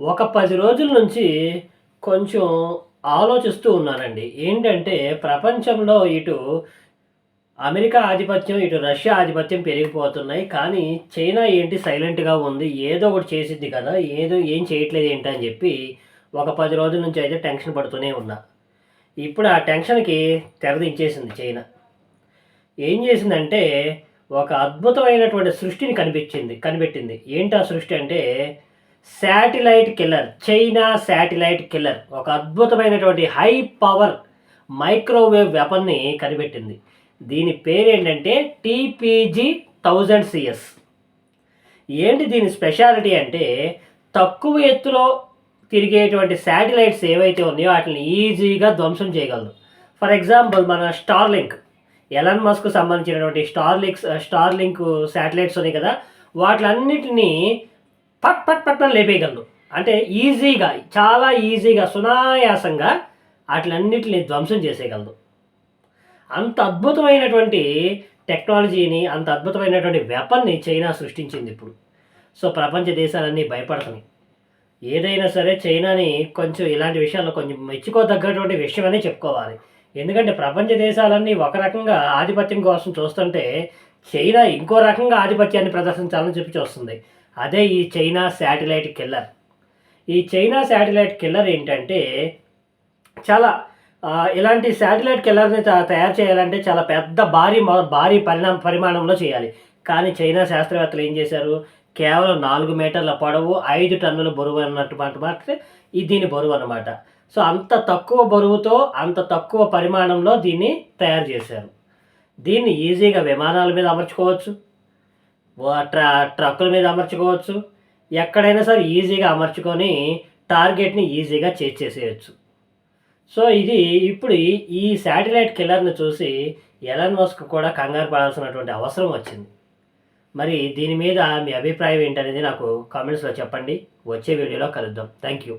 ఒక పది రోజుల నుంచి కొంచెం ఆలోచిస్తూ ఉన్నానండి. ఏంటంటే ప్రపంచంలో ఇటు అమెరికా ఆధిపత్యం ఇటు రష్యా ఆధిపత్యం పెరిగిపోతున్నాయి. కానీ చైనా ఏంటి సైలెంట్గా ఉంది? ఏదో ఒకటి చేసిద్ది కదా? ఏదో ఏం చేయట్లేదు ఏంటి అని చెప్పి ఒక పది రోజుల నుంచి అయితే టెన్షన్ పడుతూనే ఉన్నా. ఇప్పుడు ఆ టెన్షన్కి తెరదించేసింది చైనా. ఏం చేసిందంటే ఒక అద్భుతమైనటువంటి సృష్టిని కనిపించింది కనిపెట్టింది. ఏంటి ఆ సృష్టి అంటే satellite killer China satellite killer ఒక అద్భుతమైనటువంటి హై పవర్ మైక్రోవేవ్ వెపన్ని కనిపెట్టింది. దీని పేరు ఏంటంటే టీపీజీ థౌజండ్ సిఎస్ ఏంటి దీని స్పెషాలిటీ అంటే తక్కువ ఎత్తులో తిరిగేటువంటి శాటిలైట్స్ ఏవైతే ఉన్నాయో వాటిని ఈజీగా ధ్వంసం చేయగలదు. ఫర్ ఎగ్జాంపుల్ మన స్టార్లింక్ ఎలన్ మస్క్ సంబంధించినటువంటి స్టార్లింక్స్ స్టార్లింక్ శాటిలైట్స్ ఉన్నాయి కదా. వాటిలన్నిటినీ పట్ పట్ పట్ అని లేపేయగలను అంటే ఈజీగా చాలా ఈజీగా సునాయాసంగా వాటిలన్నిటిని ధ్వంసం చేసేయగలదు అంత అద్భుతమైనటువంటి టెక్నాలజీని అంత అద్భుతమైనటువంటి వెపన్ని చైనా సృష్టించింది ఇప్పుడు. సో ప్రపంచ దేశాలన్నీ భయపడుతున్నాయి. ఏదైనా సరే చైనాని కొంచెం ఇలాంటి విషయాల్లో కొంచెం మెచ్చుకోదగ్గటువంటి విషయమని చెప్పుకోవాలి. ఎందుకంటే ప్రపంచ దేశాలన్నీ ఒక రకంగా ఆధిపత్యం కోసం చూస్తుంటే చైనా ఇంకో రకంగా ఆధిపత్యాన్ని ప్రదర్శించాలని చెప్పి చూస్తుంది. అదే ఈ చైనా శాటిలైట్ కిల్లర్. ఈ చైనా శాటిలైట్ కిల్లర్ ఏంటంటే చాలా ఇలాంటి శాటిలైట్ కిల్లర్ని తయారు చేయాలంటే చాలా పెద్ద భారీ భారీ పరిణామ పరిమాణంలో చేయాలి. కానీ చైనా శాస్త్రవేత్తలు ఏం చేశారు? కేవలం నాలుగు మీటర్ల పొడవు ఐదు టన్నుల బరువు అన్నట్టు మాత్రమే ఇది దీని బరువు అనమాట సో అంత తక్కువ బరువుతో అంత తక్కువ పరిమాణంలో దీన్ని తయారు చేశారు. దీన్ని ఈజీగా విమానాల మీద అమర్చుకోవచ్చు. ట్రా ట్రక్కుల మీద అమర్చుకోవచ్చు. ఎక్కడైనా సరే ఈజీగా అమర్చుకొని టార్గెట్ని ఈజీగా చేసేసేయచ్చు సో ఇది ఇప్పుడు ఈ- ఈ శాటిలైట్ కిల్లర్ని చూసి ఎలన్ మస్క్ కూడా కంగారు పడాల్సినటువంటి అవసరం వచ్చింది. మరి దీని మీద మీ అభిప్రాయం ఏంటనేది నాకు కామెంట్స్లో చెప్పండి. వచ్చే వీడియోలో కలుద్దాం. Thank you